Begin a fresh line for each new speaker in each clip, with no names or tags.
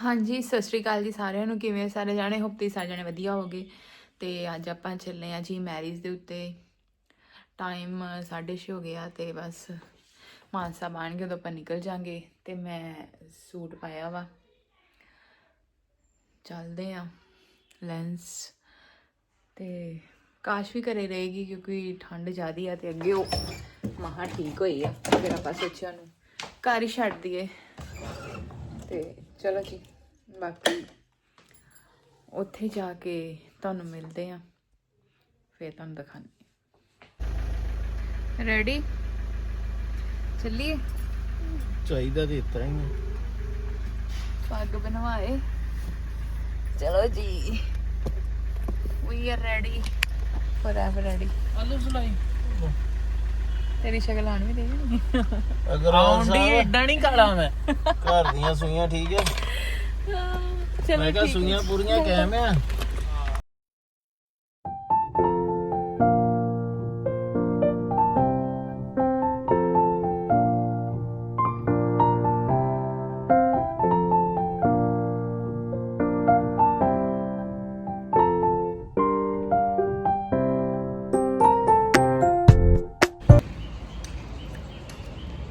ਹਾਂਜੀ, ਸਤਿ ਸ਼੍ਰੀ ਅਕਾਲ ਜੀ ਸਾਰਿਆਂ ਨੂੰ, ਕਿਵੇਂ ਸਾਰੇ ਜਾਣੇ? ਹੋਪ ਤੁਸੀਂ ਸਾਰੇ ਜਾਣੇ ਵਧੀਆ ਹੋਗੇ ਤੇ ਅੱਜ ਆਪਾਂ ਚੱਲੇ ਆ ਜੀ ਮੈਰਿਜ ਦੇ ਉੱਤੇ। ਟਾਈਮ 6:30 ਹੋ ਗਿਆ ਤੇ ਬਸ ਮਾਨਸਾ ਬਣ ਕੇ ਉਦੋਂ ਆਪਾਂ ਨਿਕਲ ਜਾਾਂਗੇ। ਤੇ ਮੈਂ ਸੂਟ ਪਾਇਆ ਵਾ। ਚੱਲਦੇ ਆ ਲੈਂਸ ਤੇ ਕਾਸ਼ ਵੀ ਘਰੇ ਰਹੇਗੀ, ਕਿਉਂਕਿ ਠੰਡ ਜ਼ਿਆਦੀ ਆ ਤੇ ਅੱਗੇ ਉਹ ਮਹਾ ਠੀਕ ਹੋਈ ਆ। ਫਿਰ ਆਪਾਂ ਸੋਚਿਆ ਨੂੰ ਘਰ ਹੀ ਛੱਡ ਦਈਏ। ਤੇ ਚਲੋ ਜੀ ਬਾਕੀ ਉੱਥੇ ਜਾ ਕੇ ਤੁਹਾਨੂੰ ਮਿਲਦੇ ਆ ਫਿਰ ਤੁਹਾਨੂੰ ਦਿਖਾਉਂਦੇ ਰੈਡੀ ਚੱਲੀਏ?
ਚਾਹੀਦਾ ਤੇ ਇਤਰਾ ਹੀ।
ਪੱਗ ਬਣਵਾਏ। ਚਲੋ ਜੀ। We are ready forever ready
ਆਲੂ ਸਲਾਈ।
ਤੇਰੀ ਸ਼ਕਲ ਆਣ ਵੀ ਦੇ
ਅਗਰ
ਆਉਂਦੀ ਏਡਾ ਨਹੀਂ ਕਾਲਾ ਮੈਂ।
ਘਰ ਦੀਆਂ ਸੂਈਆਂ ਠੀਕ ਹੈ
ਚਲੋ
ਮੈਂ ਕਿਹਾ ਸੂਈਆਂ ਪੂਰੀਆਂ ਕਾਇਮ ਆ।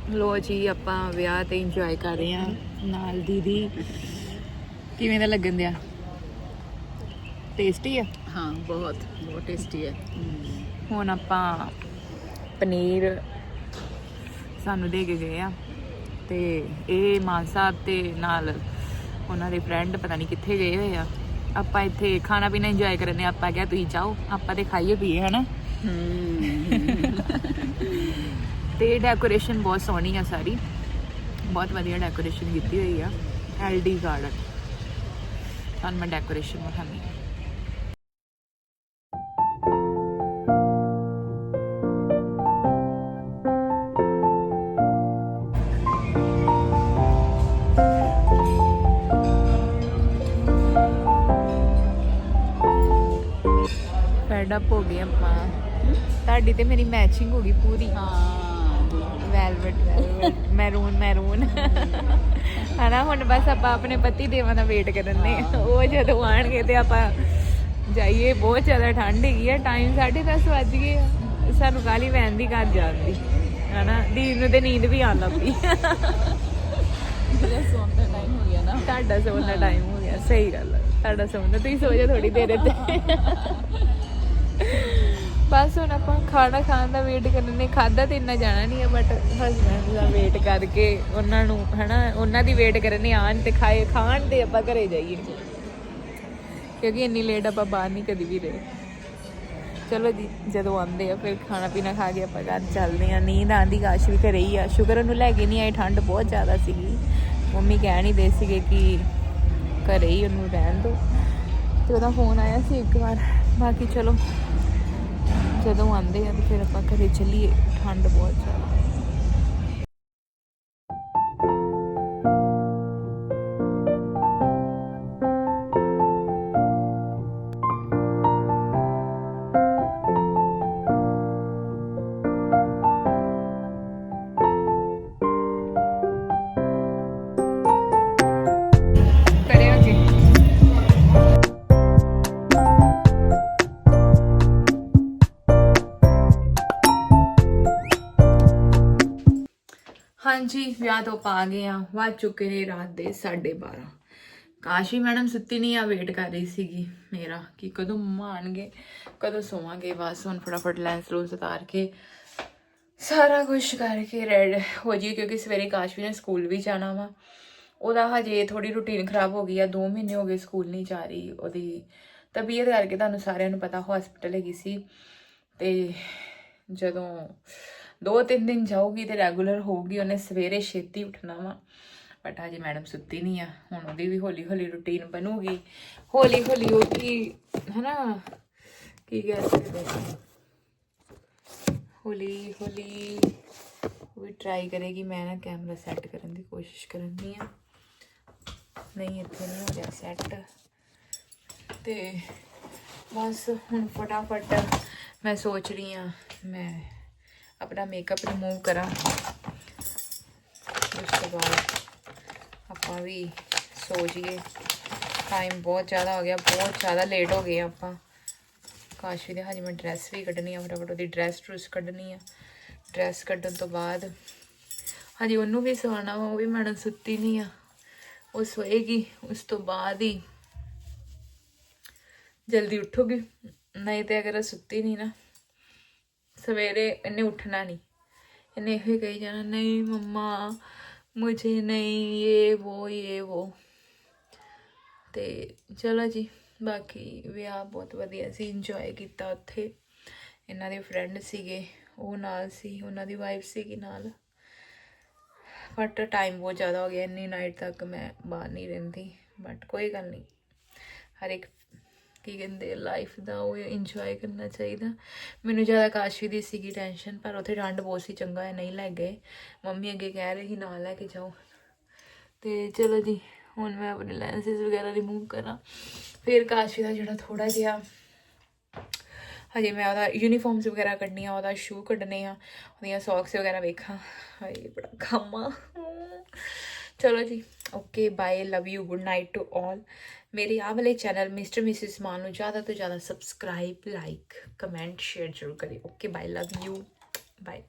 ਲੋ ਜੀ ਆਪਾਂ ਵਿਆਹ ਤੇ ਇੰਜੋਏ ਕਰ ਰਹੇ ਆ ਨਾਲ ਦੀਦੀ। ਕਿਵੇਂ ਦਾ ਲੱਗਣ ਦਿਆ? ਟੇਸਟੀ ਆ?
ਹਾਂ ਬਹੁਤ ਬਹੁਤ ਟੇਸਟੀ ਹੈ
ਹੁਣ ਆਪਾਂ ਪਨੀਰ ਸਾਨੂੰ ਦੇ ਕੇ ਗਏ ਆ ਤੇ ਇਹ ਮਾਨ ਸਾਹਿਬ ਤੇ ਨਾਲ ਉਹਨਾਂ ਦੇ ਫਰੈਂਡ ਪਤਾ ਨਹੀਂ ਕਿੱਥੇ ਗਏ ਹੋਏ ਆ। ਆਪਾਂ ਇੱਥੇ ਖਾਣਾ ਪੀਣਾ ਇੰਜੋਏ ਕਰਨੇ ਆਪਾਂ ਕਿਹਾ ਤੁਸੀਂ ਜਾਓ ਆਪਾਂ ਤੇ ਖਾਈਏ ਪੀਏ ਹਨਾ? ਤੇ ਡੈਕੋਰੇਸ਼ਨ ਬਹੁਤ ਸੋਹਣੀ ਆ ਸਾਰੀ। ਬਹੁਤ ਵਧੀਆ ਡੈਕੋਰੇਸ਼ਨ ਕੀਤੀ ਹੋਈ ਆ। ਐਲਡੀ ਗਾਰਡਨ ਤੁਹਾਨੂੰ ਮੈਂ ਡੈਕੋਰੇਸ਼ਨ ਵਿਖਾਉਂਦੀ ਹਾਂ। ਫੈਡ ਅਪ ਹੋ ਗਏ ਆਪਾਂ। ਤੁਹਾਡੀ ਤੇ ਮੇਰੀ ਮੈਚਿੰਗ ਹੋ ਗਈ ਪੂਰੀ।
ਹਾਂ।
ਵੈਲਵਟ ਵੈਲਵਟ ਮੈਰੂਨ ਮੈਰੂਨ ਹਨਾ ਹੁਣ ਬਸ ਆਪਾਂ ਆਪਣੇ ਪਤੀ ਦੇਵਾਂ ਦਾ ਵੇਟ ਕਰਨ ਨੇ ਉਹ ਜਦੋਂ ਆਣਗੇ ਤੇ ਆਪਾਂ ਜਾਈਏ ਬਹੁਤ ਜ਼ਿਆਦਾ ਠੰਡ ਹੈਗੀ ਆ। ਟਾਈਮ 10:30 ਵੱਜ ਗਏ ਆ। ਸਾਨੂੰ ਕਾਲੀ ਵੈਨ ਦੀ ਘਰ ਜਾਣ ਦੀ। ਹਨਾ ਦੀਨ ਨੂੰ ਤੇ ਨੀਂਦ ਵੀ ਆਉਣ ਲੱਗ
ਮੇਰਾ ਸੌਣ ਦਾ ਟਾਈਮ ਹੋ ਗਿਆ ਨਾ।
ਤੁਹਾਡਾ ਸੌਣ ਦਾ ਟਾਈਮ ਹੋ ਗਿਆ। ਸਹੀ ਗੱਲ ਹੈ ਤੁਹਾਡਾ ਸੌਣ ਦਾ ਤੁਸੀਂ ਸੋ ਜਾ ਥੋੜੀ ਦੇਰ ਇੱਥੇ। ਬਸ ਹੁਣ ਆਪਾਂ ਖਾਣਾ ਖਾਣ ਦਾ ਵੇਟ ਕਰਨੇ ਨੇ ਖਾਦਾ ਤੇ ਇੰਨਾ ਜਾਣਾ ਨਹੀਂ ਹੈ ਬਟ ਹਸਬੰਡ ਦਾ ਵੇਟ ਕਰਕੇ ਉਹਨਾਂ ਨੂੰ, ਹਨਾ, ਉਹਨਾਂ ਦੀ ਵੇਟ ਕਰਨੇ ਆਣ ਤੇ ਖਾਏ, ਖਾਣ ਤੇ ਆਪਾਂ ਘਰੇ ਜਾਈਏ। ਕਿਉਂਕਿ ਇੰਨੀ ਲੇਟ ਆਪਾਂ ਬਾਹਰ ਨਹੀਂ ਕਦੀ ਵੀ ਰਹੇ। ਚਲੋ ਜੀ, ਜਦੋਂ ਆਉਂਦੇ ਆ, ਫਿਰ ਖਾਣਾ ਪੀਣਾ ਖਾ ਕੇ ਆਪਾਂ ਘਰ ਚੱਲਦੇ ਆ। ਨੀਂਦ ਆਂਦੀ ਕਾਸ਼ ਵੀ ਘਰੇ ਹੀ ਆ। ਸ਼ੁਕਰ ਉਹਨੂੰ ਲੈ ਕੇ ਨਹੀਂ ਆਈ, ਠੰਡ ਬਹੁਤ ਜ਼ਿਆਦਾ ਸੀਗੀ। ਮੰਮੀ ਕਹਿ ਨਹੀਂ ਦੇ ਸੀਗੇ ਕਿ ਘਰੇ ਹੀ ਉਹਨੂੰ ਰਹਿਣ ਦੋ ਤੇ ਉਹਦਾ ਫੋਨ ਆਇਆ ਸੀ ਇੱਕ ਵਾਰ। ਬਾਕੀ ਚਲੋ ਜਦੋਂ ਆਉਂਦੇ ਆ ਤੇ ਫਿਰ ਆਪਾਂ ਘਰੇ ਚੱਲੀਏ ਠੰਡ ਬਹੁਤ ਜ਼ਿਆਦਾ। ਹਾਂਜੀ, ਵਿਆਹ ਤੋਂ ਆਪਾਂ ਆ ਗਏ ਆ ਵੱਜ ਚੁੱਕੇ ਨੇ ਰਾਤ ਦੇ 12:30 ਕਾਸ਼ੀ ਮੈਡਮ ਸੁੱਤੀ ਨਹੀਂ ਆ ਵੇਟ ਕਰ ਰਹੀ ਸੀਗੀ ਮੇਰਾ ਕਿ ਕਦੋਂ ਮੰਮਾ ਆਣਗੇ ਕਦੋਂ ਸੋਵਾਂਗੇ। ਬਸ ਹੁਣ ਫਟਾਫਟ ਲੈਂਸ ਲੂਸ ਉਤਾਰ ਕੇ ਸਾਰਾ ਕੁਝ ਕਰਕੇ ਰੈਡ ਹੋ ਜੀ ਕਿਉਂਕਿ ਸਵੇਰੇ ਕਾਸ਼ਵੀ ਨੇ ਸਕੂਲ ਵੀ ਜਾਣਾ ਵਾ। ਉਹਦਾ ਹਜੇ ਥੋੜੀ ਰੁਟੀਨ ਖਰਾਬ ਹੋ ਗਈ ਆ 2 ਮਹੀਨੇ ਹੋ ਗਏ ਸਕੂਲ ਨਹੀਂ ਜਾ ਰਹੀ ਉਹਦੀ। ਤਬੀਅਤ ਕਰਕੇ ਤੁਹਾਨੂੰ ਸਾਰਿਆਂ ਨੂੰ ਪਤਾ ਹਸਪੀਟਲ ਹੈਗੀ ਸੀ। ਤੇ ਜਦੋਂ ਦੋ ਤਿੰਨ ਦਿਨ ਜਾਊਗੀ ਤੇ ਰੈਗੂਲਰ ਹੋਊਗੀ, ਉਹਨੇ ਸਵੇਰੇ ਛੇਤੀ ਉੱਠਣਾ ਵਾ। ਬਟ ਹਜੇ ਮੈਡਮ ਸੁੱਤੀ ਨਹੀਂ ਆ। ਹੁਣ ਉਹਦੀ ਵੀ ਹੌਲੀ ਹੌਲੀ ਰੁਟੀਨ ਬਣੂਗੀ। ਹੌਲੀ ਹੌਲੀ ਉਹ ਕੀ ਹਨਾ, ਕੀ ਕਹਿ ਸਕਦੇ ਹੌਲੀ ਹੌਲੀ ਉਹ ਵੀ ਟਰਾਈ ਕਰੇਗੀ। ਮੈਂ ਨਾ ਕੈਮਰਾ ਸੈੱਟ ਕਰਨ ਦੀ ਕੋਸ਼ਿਸ਼ ਕਰਨੀ ਆ। ਨਹੀਂ, ਇੱਥੇ ਨਹੀਂ ਹੋ ਰਿਹਾ ਸੈੱਟ ਤੇ ਬਸ ਹੁਣ ਫਟਾਫਟ ਮੈਂ ਸੋਚ ਰਹੀ ਆ, ਮੈਂ ਆਪਣਾ ਮੇਕਅਪ ਰਿਮੂਵ ਕਰਾਂ। ਉਸ ਤੋਂ ਬਾਅਦ ਆਪਾਂ ਵੀ ਸੋ ਜੀਏ ਟਾਈਮ ਬਹੁਤ ਜ਼ਿਆਦਾ ਹੋ ਗਿਆ, ਬਹੁਤ ਜ਼ਿਆਦਾ ਲੇਟ ਹੋ ਗਏ ਆਪਾਂ। ਕਾਸ਼ੀ ਦੇ ਹਜੇ ਮੈਂ ਡਰੈਸ ਵੀ ਕੱਢਣੀ ਆ, ਫਟਾਫਟ ਉਹਦੀ ਡਰੈਸ ਟਰੂਸ ਕੱਢਣੀ ਆ। ਡਰੈਸ ਕੱਢਣ ਤੋਂ ਬਾਅਦ ਹਾਂਜੀ ਉਹਨੂੰ ਵੀ ਸਵਾਣਾ ਵਾ ਉਹ ਵੀ ਮੈਡਮ ਸੁੱਤੀ ਨਹੀਂ ਆ। ਉਹ ਸੋਏਗੀ, ਉਸ ਤੋਂ ਬਾਅਦ ਹੀ ਜਲਦੀ ਉੱਠੋਗੇ। ਨਹੀਂ ਤੇ ਅਗਰ ਇਹ ਸੁੱਤੀ ਨਹੀਂ ਨਾ ਸਵੇਰੇ ਇਹਨੇ ਉੱਠਣਾ ਨਹੀਂ ਇਹਨੇ ਇਹੋ ਹੀ ਕਹੀ ਜਾਣਾ, ਨਹੀਂ ਮੰਮਾ, ਮੁਝੇ ਨਹੀਂ ਇਹ ਉਹ ਇਹ ਉਹ ਤੇ ਚਲੋ ਜੀ, ਬਾਕੀ ਵਿਆਹ ਬਹੁਤ ਵਧੀਆ ਸੀ ਇੰਜੋਏ ਕੀਤਾ ਉੱਥੇ। ਇਹਨਾਂ ਦੇ ਫਰੈਂਡ ਸੀਗੇ, ਉਹ ਨਾਲ ਸੀ, ਉਹਨਾਂ ਦੀ ਵਾਈਫ ਸੀਗੀ ਨਾਲ। ਬਟ ਟਾਈਮ ਬਹੁਤ ਜ਼ਿਆਦਾ ਹੋ ਗਿਆ, ਇੰਨੀ ਨਾਈਟ ਤੱਕ ਮੈਂ ਬਾਹਰ ਨਹੀਂ ਰਹਿੰਦੀ ਬਟ ਕੋਈ ਗੱਲ ਨਹੀਂ ਹਰ ਇੱਕ ਕੀ ਕਹਿੰਦੇ ਲਾਈਫ ਦਾ ਉਹ ਇੰਜੋਏ ਕਰਨਾ ਚਾਹੀਦਾ। ਮੈਨੂੰ ਜ਼ਿਆਦਾ ਕਾਸ਼ੀ ਦੀ ਸੀਗੀ ਟੈਨਸ਼ਨ ਪਰ ਉੱਥੇ ਠੰਡ ਬਹੁਤ ਸੀ, ਚੰਗਾ ਹੈ ਨਹੀਂ ਲੈ ਗਏ। ਮੰਮੀ ਅੱਗੇ ਕਹਿ ਰਹੀ ਸੀ ਨਾਲ ਲੈ ਕੇ ਜਾਓ। ਤੇ ਚਲੋ ਜੀ, ਹੁਣ ਮੈਂ ਆਪਣੇ ਲੈਂਸਸ ਵਗੈਰਾ ਰਿਮੂਵ ਕਰਾਂ। ਫਿਰ ਕਾਸ਼ੀ ਦਾ ਜਿਹੜਾ ਥੋੜਾ ਜਿਹਾ, ਹਜੇ ਮੈਂ ਉਹਦਾ ਯੂਨੀਫਾਰਮਸ ਵਗੈਰਾ ਕੱਢਣੀਆਂ, ਉਹਦਾ ਸ਼ੂ ਕੱਢਣੇ ਆ, ਉਹਦੀਆਂ ਸੌਕਸ ਵਗੈਰਾ ਵੇਖਾਂ। ਹਾਏ, ਬੜਾ ਕੰਮ ਆ। ਚਲੋ ਜੀ। Okay bye love you good night to all ਮੇਰੇ ਆਹ ਵਾਲੇ ਚੈਨਲ ਮਿਸਟਰ ਮਿਸਿਸ ਮਾਨ ਨੂੰ ਜ਼ਿਆਦਾ ਤੋਂ ਜ਼ਿਆਦਾ ਸਬਸਕ੍ਰਾਈਬ ਲਾਈਕ ਕਮੈਂਟ ਸ਼ੇਅਰ ਜ਼ਰੂਰ ਕਰਿਓ okay bye love you bye